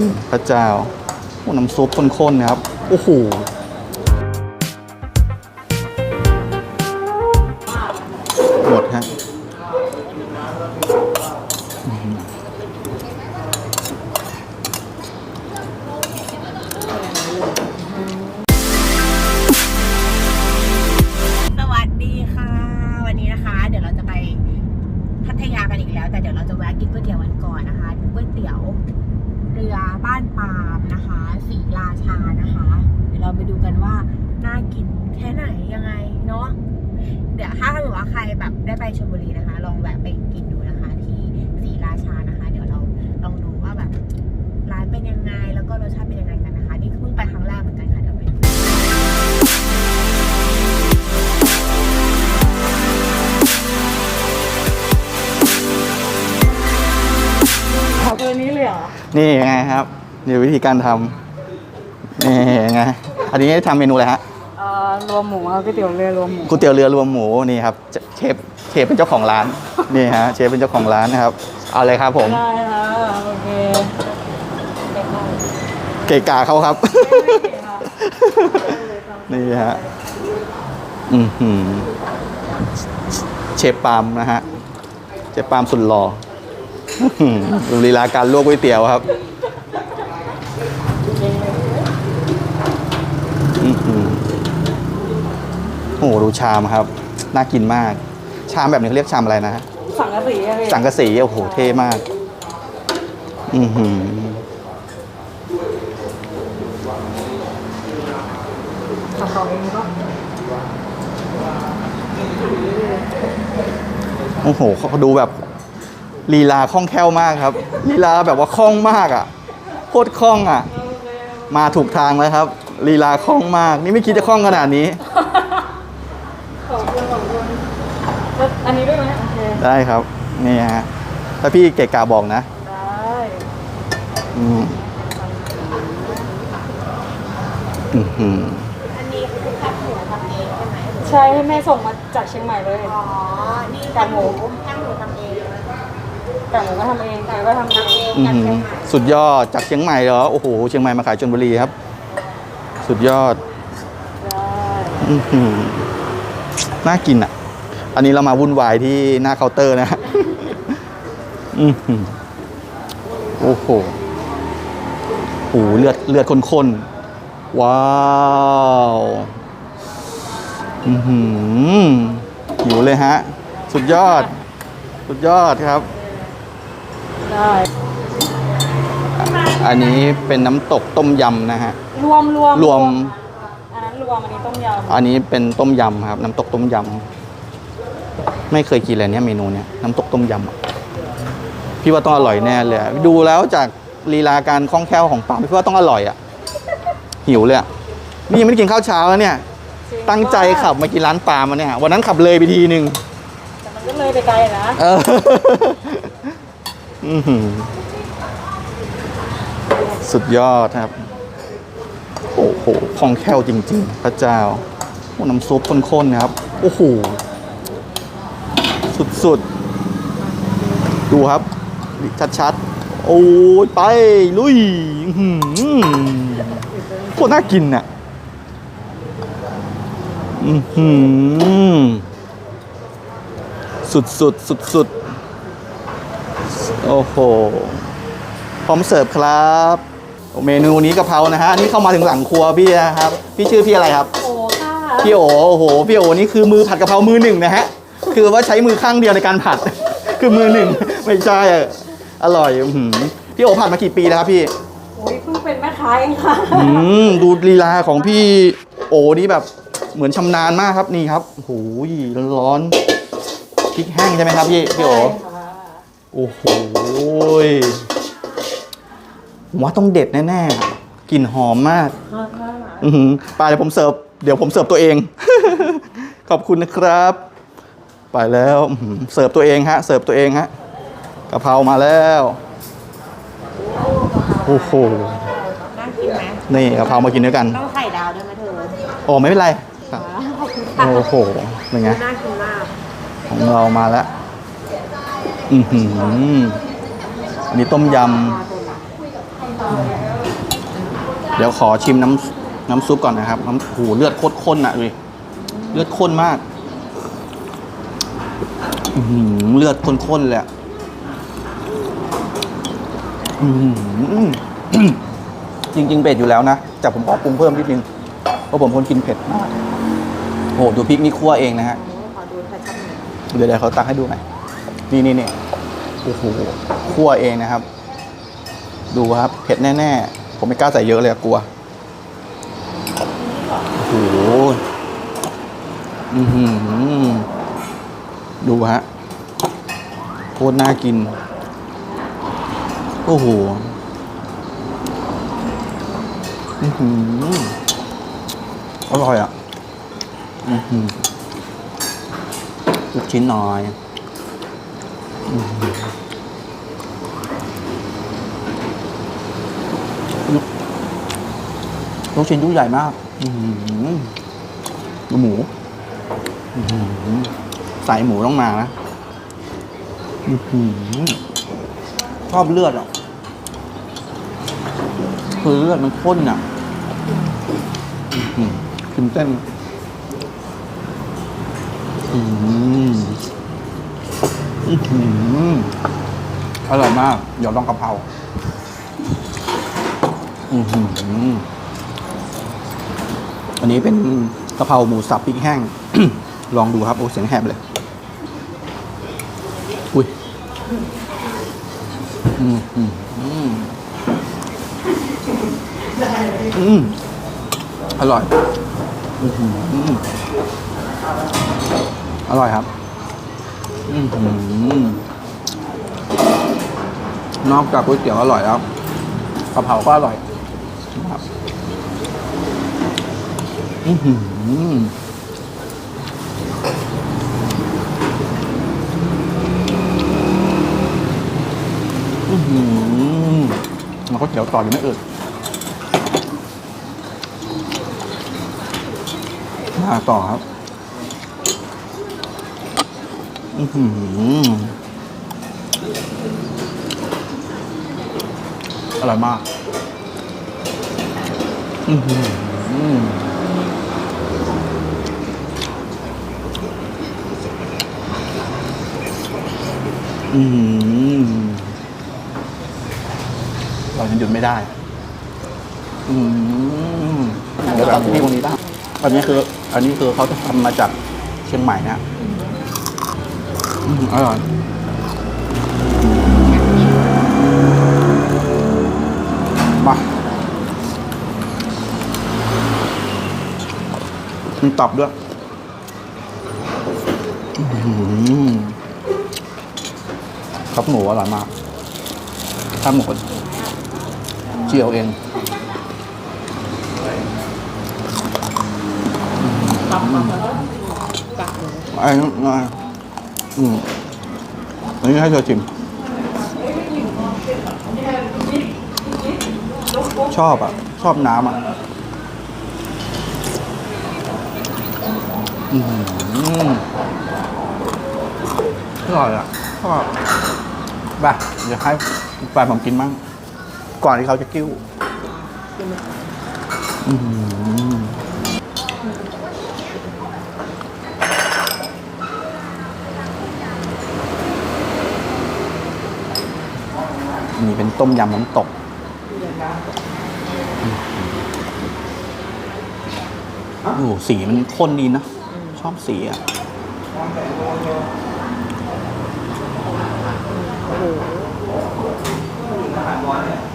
ริงๆพระเจ้าโอ้น้ำซุปข้นๆนะครับ โอ้โหานปาล์มนะคะสีราชานะคะ เดี๋ยวเราไปดูกันว่าน่ากินแค่ไหนยังไงเนาะเดี๋ยวถ้าเกิดว่าใครแบบได้ไปชลบุรีนะคะ ลองแวะไปกินดูนะคะ ที่สีราชานะคะ เดี๋ยวเราลองดูว่าแบบร้านเป็นยังไง แล้วก็รสชาติเป็นยังไงกันนะคะ นี่เพิ่งไปครั้งแรกเหมือนกันค่ะเดี๋ยวไปดูเอาตัวนี้เลยเหรอนี่ไงครับ นี่วิธีการทำนี่ไงอันนี้ทำเมนูอะไรฮะเอ่อรวมหมูครับก๋วยเตี๋ยวเรือรวมหมูก๋วยเตี๋ยวเรือรวมหมูนี่ครับเชฟเชฟเป็นเจ้าของร้านนี่ฮะเชฟเป็นเจ้าของร้านนะครับ เอาเลยครับผม ได้ค่ะโอเคเกะกาเขาครับ นี่ฮะอือหือเชฟปาล์มนะฮะ เชฟปาล์มสุดหล่ออื้อหือดูลีลาการลวกก๋วยเตี๋ยวครับอื้อหือ โอ้โหดูชามครับ น่ากินมาก ชามแบบนี้เขาเรียกชามอะไรนะฮะสั่งกะสีอะพี่สังกะสีโอ้โหเท่มาก อือหือสั่งของเองก็โอ้โหเขาดูแบบลีลาคล่องแคล่วมากครับลีลาแบบว่าคล่องมากอะโคตรคล่องอะ มาถูกทางแล้วครับลีลาคล่องมาก นี่ไม่คิดจะคล่องขนาดนี้ ขอบคุณขอบคุณแล้ว อันนี้ด้วยไหมโอเค ได้ครับ นี่ฮะ ถ้าพี่เกะกาบอกนะ ได้อืมอื้อหืออันนี้คือแคบหมูทำเองใช่ไหมใช่ให้แม่ส่งมาจากเชียงใหม่เลย อ๋อ นี่กากหมูแคบหมูทำเองแต่หมูก็ทำเองแต่ก็ทำเอง อื้อหือสุดยอดจากเชียงใหม่เหรอ โอ้โห เชียงใหม่มาขายชนบุรีครับ สุดยอด ได้ อื้อหือน่ากินอะ อันนี้เรามาวุ่นวายที่หน้าเคาน์เตอร์นะฮะอื้อหือโอ้โหโอ้โหเลือดเลือดข้นๆ ว้าวอือหือหิวเลยฮะ สุดยอด สุดยอดครับได้อันนี้เป็นน้ำตกต้มยำนะฮะ รวมรวมรวม อันนั้นรวม อันนี้ต้มยำ อันนี้เป็นต้มยำครับ น้ำตกต้มยำ ไม่เคยกินเลยเนี่ยเมนูเนี้ยน้ำตกต้มยำอะพี่ว่าต้องอร่อยแน่เลยอะดูแล้วจากลีลาการคล่องแคล่วของปามพี่ว่าต้องอร่อยอะหิวเลยอะนี่ยังไม่ได้กินข้าวเช้าแล้วเนี่ย ตั้งใจขับมากินร้านปาล์มมาเนี่ยวันนั้นขับเลยไปทีนึงแต่มันก็เลยไปไกลนะเอออื้อหือสุดยอดครับ โอ้โหคล่องแคล่วจริง ๆ พระเจ้าโอ้น้ำซุปข้นๆนะครับ โอ้โห สุดๆ ดูครับ ชัดๆ โอ้ยไป ลุยอื้อหือโคตรน่ากินอะอือหือสุดสุดสุดสุดๆโอ้โห พร้อมเสิร์ฟครับ เมนูนี้กะเพรานะฮะอันนี่เข้ามาถึงหลังครัวพี่นะครับ พี่ชื่อพี่อะไรครับ โอ้ค่ะ พี่โอโอ้โห พี่โอนี่คือมือผัดกะเพรามือหนึ่งนะฮะ คือว่าใช้มือข้างเดียวในการผัด คือมือหนึ่งไม่ใช่อะอร่อยอื้อหือพี่โอผัดมากี่ปีแล้วครับพี่ โอ้ยเพิ่งเป็นแม่ค้าเองค่ะ อืมดูลีลาของพี่โอนี่แบบเหมือนชำนาญมากครับนี่ครับโอ้โหร้อนๆพริกแห้งใช่ไหมครับพี่พี่โอใช่ค่ะโอ้โหยผมว่าต้องเด็ดแน่ๆกลิ่นหอมมาก อือหือไปเดี๋ยวผมเสิร์ฟเดี๋ยวผมเสิร์ฟตัวเอง ขอบคุณนะครับ ไปแล้วอื้อหือเสิร์ฟตัวเองฮะเสิร์ฟตัวเองฮะกะเพรามาแล้วโอ้โหน่ากินไหมนี่กะเพรามากินด้วยกันต้องไข่ดาวด้วยไหมเธอโอ้ไม่เป็นไรครับขอบคุณค่ะโอ้โหเป็นไงน่ากินมากของเรามาแล้วอือหืออันนี้ต้มยำ เดี๋ยวขอชิมน้ำน้ำซุปก่อนนะครับน้ำโหูเลือดโคตรข้นอะดูดิเลือดข้นมากอื้อหือ เลือดข้นๆเลยจริงๆเผ็ดอยู่แล้วนะแต่ผมขอปรุงเพิ่มนิดนึง เพราะผมคนกินเผ็ดมากโอ้โหดูพริกนี่คั่วเองนะฮะเดี๋ยวเดี๋ยวเขาตักให้ดูหน่อยนี่นี่นี่โอ้โหคั่วเองนะครับ ดูครับเผ็ดแน่ๆ ผมไม่กล้าใส่เยอะเลยกลัวโอ้โหอือหือ ดูฮะโคตรน่ากิน โอ้โหอือหือร่อยอะอือหือลูกชิ้นหน่อยอือหือลูกชิ้นลูกใหญ่มากอือหือดูหมู อื้อหือใส่หมูต้องมานะอือหือชอบเลือดอะคือเลือดมันข้นอะอื้อหือกินเส้นอืมอื้อหืออร่อยมาก เดี๋ยวลองกะเพราอือหืออันนี้เป็นกะเพราหมูสับพริกแห้ง ลองดูครับ โอ้เสียงแหบเลย อุ้ย อืมอืมอืมอืมอร่อย อือหืออร่อยครับ อือหือนอกจากก๋วยเตี๋ยวอร่อยแล้วกะเพราก็อร่อยครับ อือหืออือหือ มันก็เตี๋ยวต่ออยู่ไม่อึดมาต่อครับอื้อหืออร่อยมาก อือหืออือ หือเราจะหยุดไม่ได้ อืมเดี๋ยวแบบที่ตรงนี้ได้อันนี้คือ อันนี้คือเขาจะทำมาจากเชียงใหม่นะอืมอร่อยมามีตับด้วยอื้อหือครับหมูอร่อยมากข้าวหมู เจียวเองไอ้นั่นนะอืมอันนี้ให้เธอชิม ชอบอะ ชอบน้ำอะอืมอร่อยอะชอบไปเดี๋ยวให้แฟนผมกินมั่ง ก่อนที่เขาจะกิ้วอืมมีเป็นต้มยำน้ำตก โอ้โหสีมันข้นดีนะ ชอบสีอะห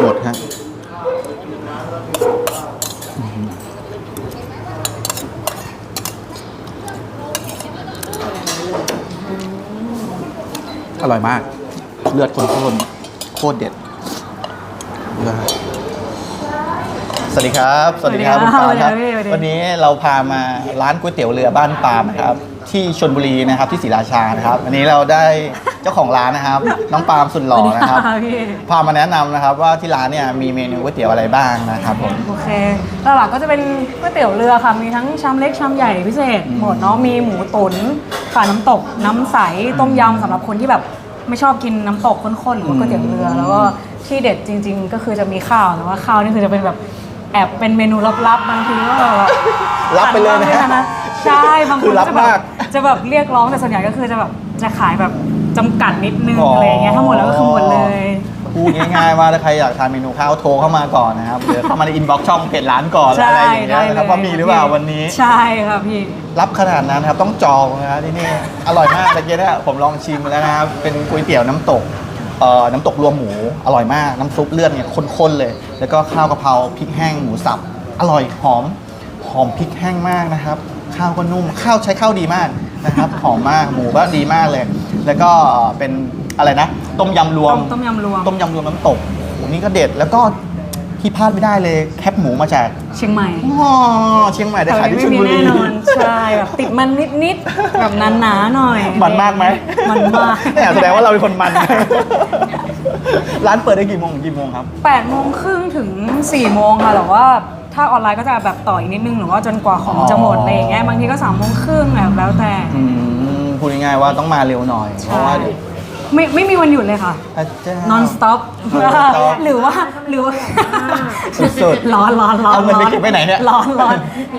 หมดฮะอร่อยมาก เลือดคนโคตรโคตรเด็ดเลือดสวัสดีครับ สวัสดีครับคุณปาล์มครับสวัสดีครับพี่สวัสดีวันนี้เราพามาร้านก๋วยเตี๋ยวเรือบ้านปาล์มนะครับ ที่ชลบุรีนะครับที่ศรีราชานะครับวันนี้เราได้เจ้าของร้านนะครับ น้องปาล์มสุดหล่อนะครับสวัสดีพี่พามาแนะนำนะครับว่าที่ร้านเนี่ยมีเมนูก๋วยเตี๋ยวอะไรบ้างนะครับผม โอเคหลักๆก็จะเป็นก๋วยเตี๋ยวเรือค่ะ มีทั้งชามเล็กชามใหญ่พิเศษหมดเนาะ มีหมูตุ๋นข่าน้ำตก น้ำใส ต้มยำสำหรับคนที่แบบ ไม่ชอบกินน้ำตกข้นๆหรือว่าก๋วยเตี๋ยวเรือ แล้วก็ที่เด็ดจริง ๆ ก็คือจะมีข้าวแต่ว่าข้าวนี่คือจะเป็นแบบแอบเป็นเมนูลับๆบางทีก็แบบว่ารับไปเลยนะสั่งมาไม่ทัใช่บางคคืนอรับจะแบมาบกจะแบบเรียกร้องแต่ส่วนใหญ่ก็คือจะแบบจะขายแบบจำกัดนิดนึงอ๋อออะไรอย่างเงี้ยถ้าหมดแล้วก็คือหมดเลย พูดง่ายๆว่าถ้าใครอยากทานเมนูข้าวโทรเข้ามาก่อนนะครับหรือเข้ามาในอินบ็อกซ์ช่องเพจร้านก่อนอะไรอย่างเงี้ยนะครับว่ามีหรือเปล่าวันนี้ ใช่ค่ะพี่ รับขนาดนั้นนะครับต้องจองนะครับที่นี่อร่อยมากตะกี้เนี่ยผมลองชิมแล้วนะครับเป็นก๋วยเตี๋ยวน้ำตกเอ่อน้ำตกรวมหมูอร่อยมากน้ำซุปเลือดเนี่ยข้นๆเลย แล้วก็ข้าวกะเพราพริกแห้งหมูสับอร่อยหอมหอมพริกแห้งมากนะครับ ข้าวก็นุ่มข้าวใช้ข้าวดีมากนะครับหอมมากหมูก็ดีมากเลย แล้วก็เป็น อะไรนะ ต้มยำรวม ต้มต้มยำรวม ต้มยำรวมน้ำตกโอ้โหนี่ก็เด็ดแล้วก็ที่พลาดไม่ได้เลยแคบหมูมาจากเชียงใหม่อ๋อเชียงใหม่ได้แต่ขายที่ชไม่ลมีบุรีแน่นอนใช่แบบติดมันนิดๆแบบหนาๆหน่อย มันมากไหมมันมากเนี่ยแสดงว่าเราเป็นคนมัน ร้านเปิดได้กี่โมงถึงกี่โมงครับแปดโมงครึ่งถึง4ี่โมงค่ะแต่ว่าถ้าออนไลน์ก็จะแบบต่ออีกนิดนึงหรือว่าจนกว่าของจะหมดอะไรอย่างเงี้ยบางทีก็สามโมงครึ่งแบบแล้วแต่อืมพูดง่ายๆว่าต้องมาเร็วหน่อยเพใช่ราะว่าเดี๋ยว ไม่ไม่มีวันหยุดเลยค่ะพระเจ้า non stop Non-stop หรือว่าหรือว่าสุดๆร้อนร้อนร้อนเอาเงินไปเก็บไว้ไหนเนี่ยร้อนร้อน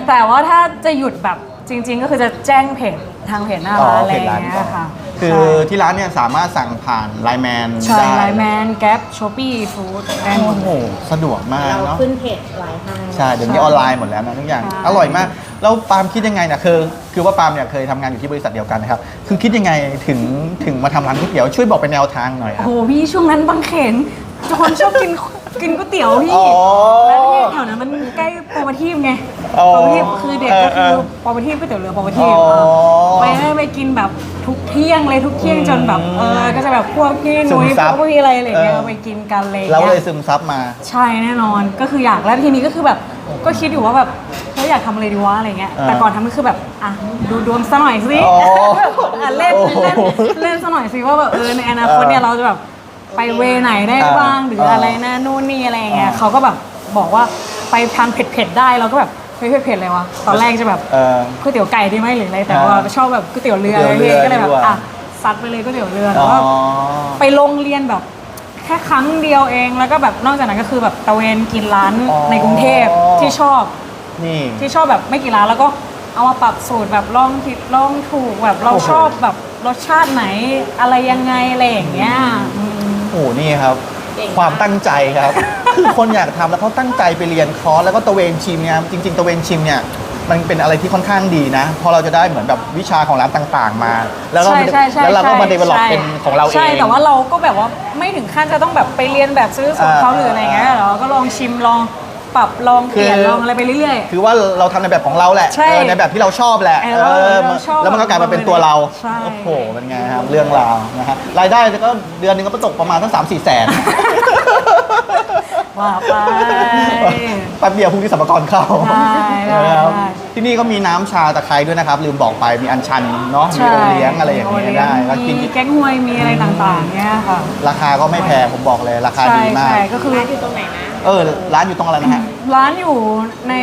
แต่ว่าถ้าจะหยุดแบบจริง ๆ ก็คือจะแจ้งเพจทางเพจหน้าอ๋อร้านอะไรเพอจร้าย่านงเงี้ก่อนยค่ะ คือที่ร้านเนี่ยสามารถสั่งผ่านไลน์แมนใช่ได้ไลน์แมนแก๊ปช้อปปี้ฟู้ดได้หมโอ้ด โหสะดวกมากเราเนาะขึ้นเพจไว้ให้ ใช่เดี๋ยวนี้ออนไลน์หมดแล้วนะทุกอย่าง ใช่ อร่อยมาก แล้วปาล์มคิดยังไงเนี่ยคือคือว่าปาล์มเนี่ยเคยทำงานอยู่ที่บริษัทเดียวกันนะครับคือคิดยังไงถึงถึงมาทำร้านก๋วยเตี๋ยวช่วยบอกเป็นแนวทางหน่อยคโอ้รับ โหพี่ช่วงนั้นบางเขนทุกคนชอบกินกินก๋วยเตี๋ยวพี่อ๋อ แล้ วที่แถวนั้นมันใกล้ปอประทีปไงอ๋อปอประทีปคือเด็กก็เอคืออเออปอประทีปก๋วยเตี๋ยวเรือปอประทีปอ๋อไปได้ไปกินแบบทุกเที่ยงเลยทุกเที่ยงจนแบบอืมเออก็จะแบบพวกพี่นุ้ยซึมซับพวกพี่อะไรอะไรอย่างเงี้ยเออไปกินกันอะไรอย่างเราเลเลยยซึมซับมา ใช่แน่นอนก็คืออยากแล้วทีนี้ก็คือแบบก็คิดอยู่ว่าแบบเฮ้ยอยากทำอะไรดีวะอะไรเงี้ยเออแต่ก่อนทำก็คือแบบอะดูดวงซะหน่อยสิอ๋ออะเล่นโอ้โหเล่นเล่นซะหน่อยสิว่าแบบเออในอนาคตเนี่ยเราจะแบบไปเวไหนได้บ้างเออหรืออะไรนะนู่นนี่อะไรอย่างเงี้ยเออเขาก็แบบบอกว่า ไปทางเผ็ดๆได้เราก็แบบเฮ้ยเผ็ดๆเลยวะตอนแรกจะแบบเออ ก๋วยเตี๋ยวไก่ดีไหมหรืออะไรแต่เออว่าชอบแบบก๋วยเตี๋ยวเรือก๋วยเตี๋ยวเรือก็เลยแบดีบกว่า อะซัดไปเลยก๋วยเตี๋ยวเรืออ๋แต่อว่าไปโรงเรียนแบบแค่ครั้งเดียวเองแล้วก็แบบนอกจากนั้นก็คือแบบตะเวนกินร้านอ๋อ ในกรุงเทพที่ชอบ นี่ ที่ชอบแบบไม่กี่ร้านแล้วก็เอามาปรับสูตรแบบลองผิดลองถูกแบบเราโอ้โห ชอบแบบรสชาติไหนอะไรยังไงอะไรอย่างเงี้ยอืม โอ้โหนี่ครับ เก่งมากความตั้งใจครับ คือคนอยากทำแล้วเขาตั้งใจไปเรียนคอร์สแล้วก็ตะเวนชิมเนี่ยจริงๆตะเวนชิมเนี่ยมันเป็นอะไรที่ค่อนข้างดีนะเพอเราจะได้เหมือนแบบวิชาของร้านต่างๆมา แล้วเราใช่ใช่ใช่แล้วเราก็มาเดเวล็อปใช่เป็นของเราเอง ใช่ แต่ว่าเราก็แบบว่าไม่ถึงขั้นจะต้องแบบไปเรียนแบบซื้อสูตรเขาอ่าหรืออะไรเงี้ยเราก็ลองชิมลอง ปรับลองเปลี่ยนคือลองอะไรไปเรื่อย คือว่าเราทำในแบบของเราแหละใช่เออในแบบที่เราชอบแหละเออเราชอบแล้วมันก็กลายมาเป็นตัวเราใช่ โอ้โหเป็นไงครับเรื่องราวนะฮะรายได้ก็เดือนหนึงก็ตกประมาณตั้งสามสี่แสน ๆว่าไป แป๊บเดียวพรุ่งนี้สัมภาระเข้าได้ได้นะครับได้ที่นี่ก็มีน้ำชาตะไคร้ด้วยนะครับ ลืมบอกไปมีอัญชันเนาะมีโอเลี้ยงอะไรอย่างเงี้ยได้ก็กินมีแก๊งฮวยมีอะไรต่างๆเนี่ยค่ะ ราคาก็ไม่แพงผมบอกเลยราคาใช่ดีมาก ใช่ก็คือ ร้านอยู่ตรงไหนนะ เออ ร้านอยู่ตรงอะไรนะฮะ ร้านอยู่ใน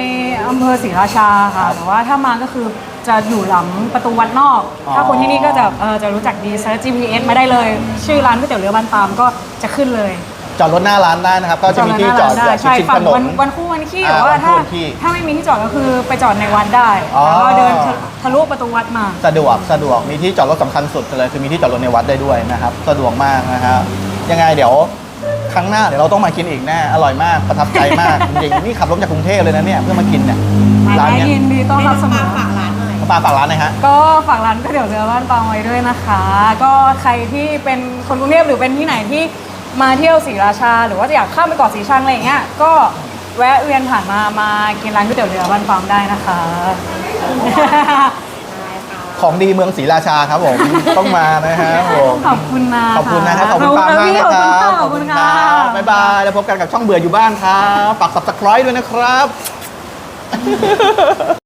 อำเภอศรีราชาค่ะ แต่ว่าถ้ามาก็คือจะอยู่หลังประตูวัดนอก อ๋อ ถ้าคนที่นี่ก็จะเออจะรู้จักดีเซิร์ช GPS มาได้เลย ชื่อร้านก๋วยเตี๋ยวเรือบ้านปามก็จะขึ้นเลยจอดรถหน้าร้านได้นะครับ ก็จะมีที่จอดได้แบบใช่ชิดฝั่ถงนวันน วันคู่วันขี้อ่าหรือว่าถ้าวันคู่วันขี้ถ้าไม่มีที่จอดก็คือไปจอดในวัดได้อ๋อ แล้วก็เดินทะทะลุประตูวัดมา สะดวกสะดวกมีที่จอดรถสำคัญสุดเลยคือมีที่จอดรถในวัดได้ด้วยนะครับ สะดวกมากนะครับยังไงเดี๋ยว ครั้งหน้าเดี๋ยวเราต้องมากินอีกแน่อร่อยมากประทับใจมากจริงๆนี่ขับรถจากกรุงเทพเลยนะเนี่ยเพื่อมากินเนี่ยร้านได้เนี้ยยินดีต้อนรับเสมอฝากร้านหน่อยปลาฝากร้านหน่อยฮะ ก็ฝากร้านก๋วยเตี๋ยวเรือบ้านปางไว้ด้วยนะคะ ก็ใครที่เป็นคนกรุงเทพหรือเป็นที่ไหนที่มาเที่ยวศรีราชา หรือว่าจะอยากข้ามไปเกาะสีชังอะไรอย่างเงี้ยก็แวะเวียนผ่านมามากินร้านก๋วยเตี๋ยวเรือบ้านปางได้นะคะ ขของดีเมืองศรีราชาครับผม ต้องมานะครับผมขอบคุณนะขอบคุณนะครับขอบคุณปาล์มมากนะครับขอบคุณค่ะบ๊ายบายแล้วพบกันกับช่องเบื่ออยู่บ้านครับฝาก subscribe ด้วยนะครับ